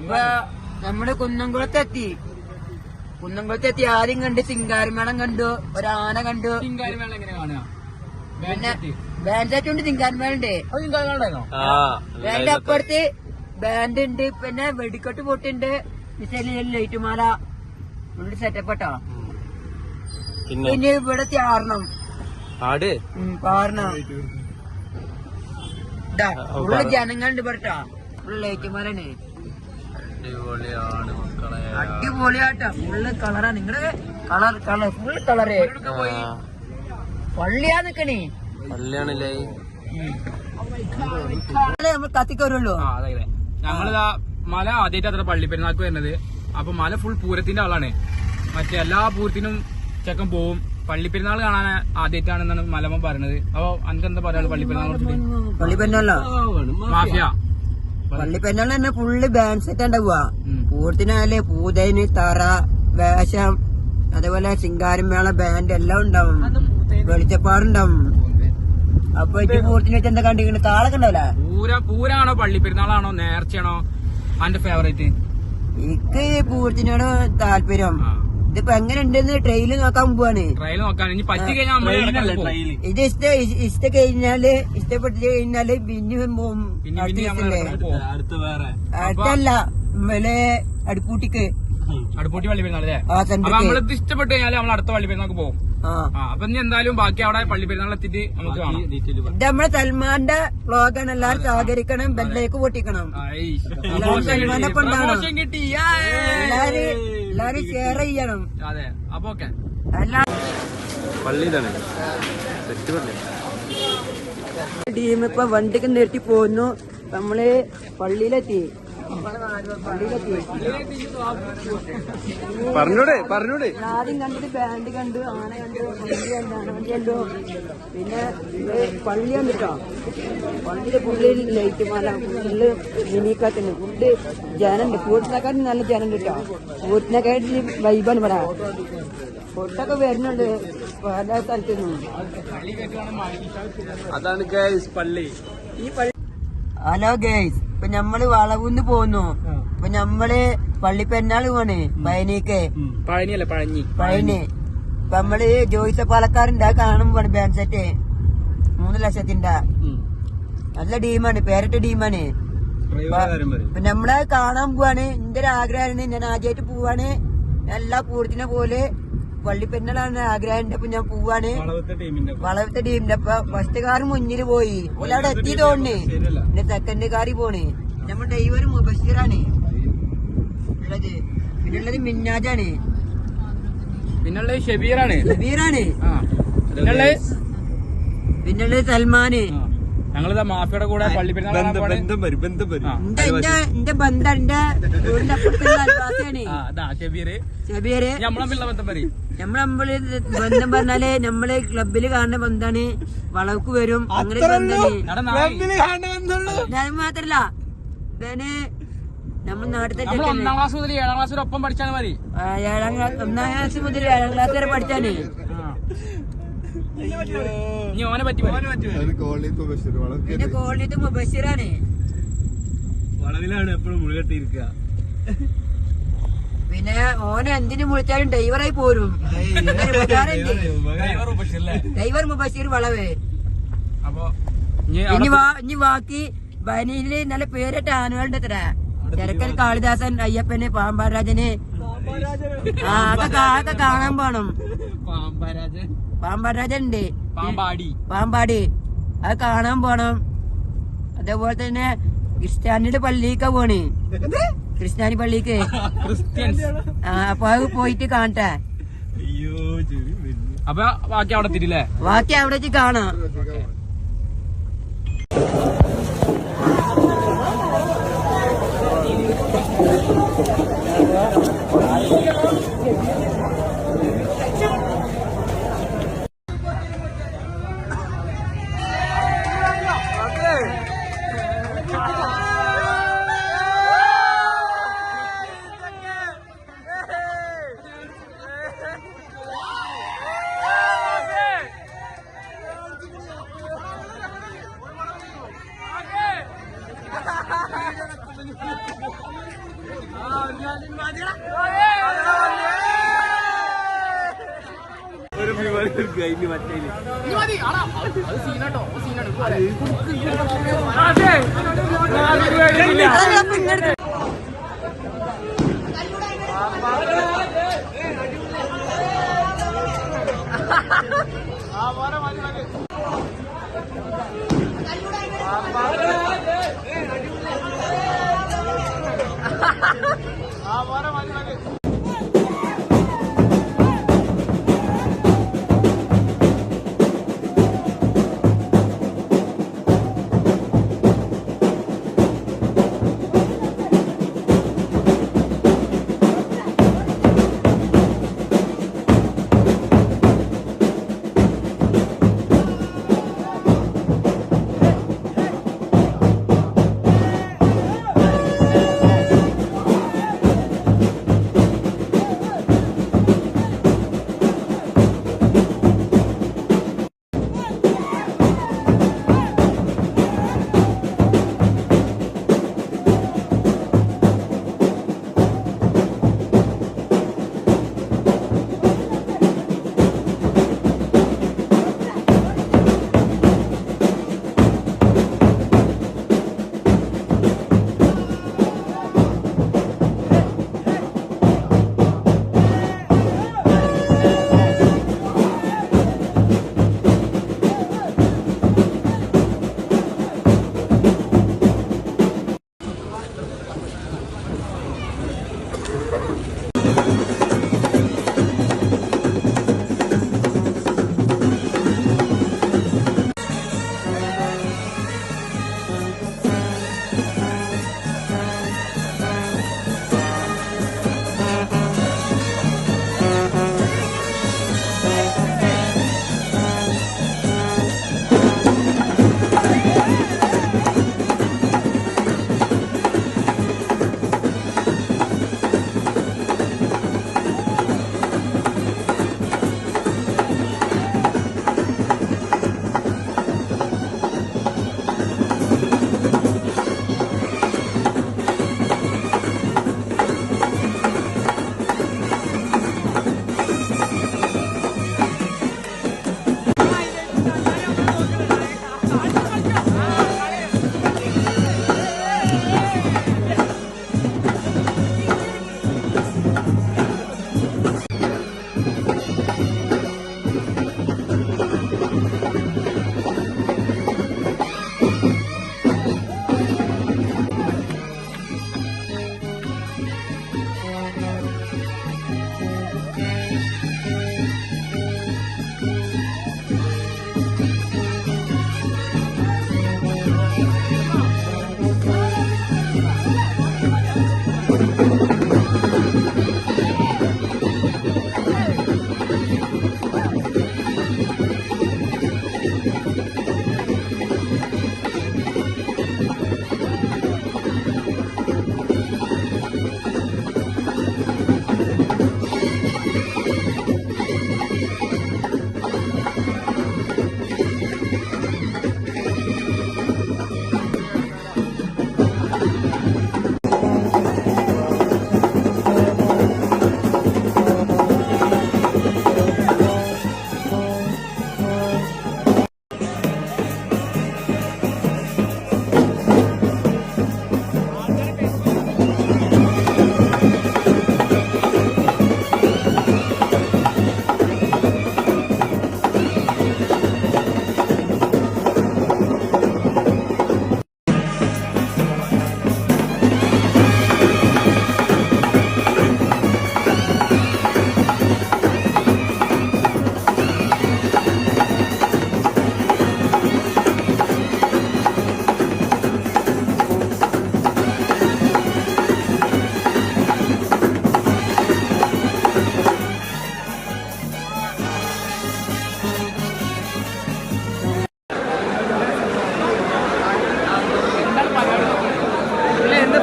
ഇപ്പൊ നമ്മൾ കുന്നംകുളത്തെത്തി. കുന്നംകുളത്തെത്തി ആദ്യം കണ്ട് സിംഗാരമേളം കണ്ടു ഒരാന കണ്ടു. ചിങ്കാരി മേളം എങ്ങനെ കാണുക? പിന്നെ ബാൻഡ് ഉണ്ട് സിംഗാരിമേളം ഉണ്ട് ബാൻഡ് അപ്പുറത്ത് ബാൻഡ് ഉണ്ട് പിന്നെ വെടിക്കെട്ട് പൊട്ടുണ്ട്. ലൈറ്റ് മാല. ഉണ്ട് സെറ്റപ്പ് കേട്ടോ പിന്നെ? ഇവിടെ ആറണം ആട്? ഇതാ ഫുള്ള് ജനങ്ങളുണ്ട് ഇവിടെട്ടോ. ഫുള്ള് ലൈറ്റ് മാലാണ്. അടിപൊളിയാണ് മക്കളെ. അടിപൊളിയാട്ടാ ഫുള്ള് കളറാ നിങ്ങടെ കളർ കളർ ഫുൾ കളറ് പള്ളിയാ നിക്കണേ. പള്ളിയാണല്ലേ നമ്മൾ കത്തിക്കരുള്ളൂ ഞങ്ങളിതാ മല ആദ്യമായിട്ട് അത്ര പള്ളി പെരുന്നാൾക്ക് വരുന്നത്. അപ്പൊ മല ഫുൾ പൂരത്തിന്റെ ആളാണ്. മറ്റേ എല്ലാ പൂരത്തിനും ചെക്കൻ പോവും. പള്ളി പെരുന്നാൾ കാണാൻ ആദ്യമായിട്ടാണെന്നാണ് മലമ പറയുന്നത് അപ്പൊ അനക്ക് എന്താ പറയാ പള്ളി പെരുന്നാൾ പള്ളി പെരുന്നാളാ മാഫിയ. പള്ളി പെണ്ണാൾ തന്നെ ഫുള്ള് ബാൻഡ് സെറ്റ് ഉണ്ടാവുക. പൂർത്തിനാല് പൂതേന് തറ വേഷം അതേപോലെ ശിങ്കാരം മേള ബാൻഡ് എല്ലാം ഉണ്ടാവും. വെളിച്ചപ്പാടുണ്ടാവും അപ്പൊ ഇത് പൂർത്തിന് വെച്ച് എന്താ കണ്ടിരിക്കുന്നത് താളൊക്കെ ഉണ്ടാവില്ല? പൂര പൂരാണോ പള്ളി പെരുന്നാളാണോ നേർച്ചയാണോ? അന്റെ ഫേവറേറ്റ് എനിക്ക് പൂർത്തിനോട് താല്പര്യം. ഇതിപ്പോ എങ്ങനെ ഉണ്ടെന്ന് ട്രെയിൽ നോക്കാൻ പോവാണ്. ട്രെയിൽ നോക്കാൻ ഇനി പറ്റി കഴിഞ്ഞാൽ നമ്മൾ ഇത് ഇഷ്ട ഇഷ്ട കഴിഞ്ഞാൽ ഇഷ്ടപ്പെട്ട് കഴിഞ്ഞാൽ പിന്നെ പോവും അടുത്തല്ല ഇവലെ അടുപ്പൂട്ടിക്ക്. അടുപ്പൂട്ടി പള്ളി പെരുന്നാൾ അല്ലേ നമ്മളിത് ഇഷ്ടപ്പെട്ട് കഴിഞ്ഞാൽ നമ്മൾ അടുത്ത പള്ളി പെരുന്നാൾക്ക് പോകും അപ്പൊ ഇനി എന്തായാലും ബാക്കി അവിടെ പള്ളി പെരുന്നാൾ എത്തിയിട്ട് നമുക്ക് ഇത് നമ്മളെ സൽമാന്റെ വ്ളോഗാണ് എല്ലാരും സഹകരിക്കണം ബെല്ലേക്ക് പൊട്ടിക്കണം. എല്ലാവരും സൽമാനെ കൊണ്ടാണ്. എല്ലാരും എല്ലാരും ഷെയർ ചെയ്യണം. അതെ അപ്പൊ ഓക്കെ പള്ളി ടീം ഇപ്പൊ വണ്ടിക്ക് നിർത്തി പോന്നു നമ്മൾ പള്ളിയിലെത്തി. പറഞ്ഞൂടെ പറഞ്ഞൂടെ. ആദ്യം കണ്ടിട്ട് ബാൻഡ് കണ്ടു ആന കണ്ടു പള്ളി കണ്ടു ആന വണ്ടി കണ്ടു. പിന്നെ പള്ളി കണ്ടിട്ടോ? പള്ളിയുടെ പുള്ളി ലൈറ്റ് മാല ഫുള്ള് മിനിക്കാത്തിന് ഫുള്ള് ജനുണ്ട്. കൂട്ടിനെക്കാട്ടും നല്ല ജനുണ്ട് കേട്ടോ കൂട്ടിനെക്കാട്ടിൽ വൈബാണ് ഇവിടെ. ഫുഡൊക്കെ വരുന്നുണ്ട് പല സ്ഥലത്തു നിന്നും അതാണ് ഗൈസ് പള്ളി. ഈ പള്ളി ഹലോ ഗേസ് ഇപ്പൊ നമ്മൾ വളവുന്ന് പോന്നു. ഇപ്പൊ നമ്മൾ പള്ളി പെരുന്നാൾ പോണ് പയനീക്ക് പഴനിയല്ലേ പഴഞ്ഞി. പഴനി. ഇപ്പൊ നമ്മൾ ജോയിസ പാലക്കാരുണ്ടാ കാണുമ്പോ ബാൻഡ് സെറ്റ് മൂന്ന് ലക്ഷത്തിന്റെ നല്ല ടീമാണ് പേരട്ട ടീമാണ്. ഇപ്പൊ നമ്മളെ കാണാൻ പോവാണ് എന്റെ ഒരു ആഗ്രഹമാണ് ഞാൻ ആദ്യമായിട്ട് പോവാണ്. എല്ലാ പൂരത്തിനെ പോലെ പള്ളിപ്പെരുന്നാളാണ് ആഗ്രഹം. അപ്പൊ ഞാൻ പോവാണ്. വളവത്തെ ടീമിന്റെ അപ്പൊ ഫസ്റ്റ് കാർ മുന്നിൽ പോയി. ഓല അവിടെ എത്തി തോന്നേ പിന്നെ സെക്കൻഡ് കാറി പോണേ. നമ്മ ഡ്രൈവർ മുബഷീറാണ് പിന്നുള്ളത് പിന്നെ ഉള്ളത്. മിന്നാജാണ്. പിന്നുള്ളത് ഷബീറാണ്. ഷബീറാണ്. പിന്നുള്ളത് സൽമാന്. ഞങ്ങളിതാ മാഫിയുടെ കൂടെ പള്ളി പെരുന്നാൾ ബന്ധം വരും ബന്ധം വരും. എന്റെ ബന്ധം എന്റെ വീടിന്റെ നമ്മളെ ബന്ധം നമ്മൾ നമ്മൾ ബന്ധം പറഞ്ഞാൽ നമ്മളെ ക്ലബിൽ കാണുന്ന ബന്ധാണ് വളവക്ക് വരും. അങ്ങനെ ബന്ധാണ് മാത്രല്ല. നമ്മൾ ഒന്നാം ക്ലാസ് മുതൽ ഏഴാം ക്ലാസ് വരെ ഒപ്പം പഠിച്ചാൽ മതി. ഏഴാം ക്ലാസ് ഒന്നാം ക്ലാസ് മുതൽ ഏഴാം ക്ലാസ് വരെ പഠിച്ചാണ്. ഇനി ഓനെ പറ്റി വളവിലാണ് എപ്പോഴും മുഴുകെട്ടിയിരിക്കുക പിന്നെ ഓനെ എന്തിനു വിളിച്ചാലും ഡ്രൈവറായി പോരും. ഡ്രൈവർ മുബശീർ വളവ്. അപ്പൊ ഇനി ബാക്കി ബനിയിൽ നല്ല പേരിട്ട ആനകളുണ്ട് അത്ര തിരക്കൽ കാളിദാസൻ അയ്യപ്പന് പാമ്പാരാജന്. ആ അതൊക്കെ കാണാൻ പോണം. പാമ്പരാജൻ. പാമ്പാടാജൻ ഉണ്ട് പാമ്പാടി. പാമ്പാടി. അത് കാണാൻ പോണം. അതേപോലെ തന്നെ ക്രിസ്ത്യാനിയുടെ പള്ളിക്ക് പോണ്. ക്രിസ്ത്യാനി പള്ളിക്ക്. അപ്പൊ അത് പോയിട്ട് കാണട്ടെ. അപ്പൊ ബാക്കി അവിടെ തിരില്ലേ ബാക്കി അവിടെ കാണാം. കഴിഞ്ഞ് മറ്റേ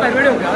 ไ百分之六ย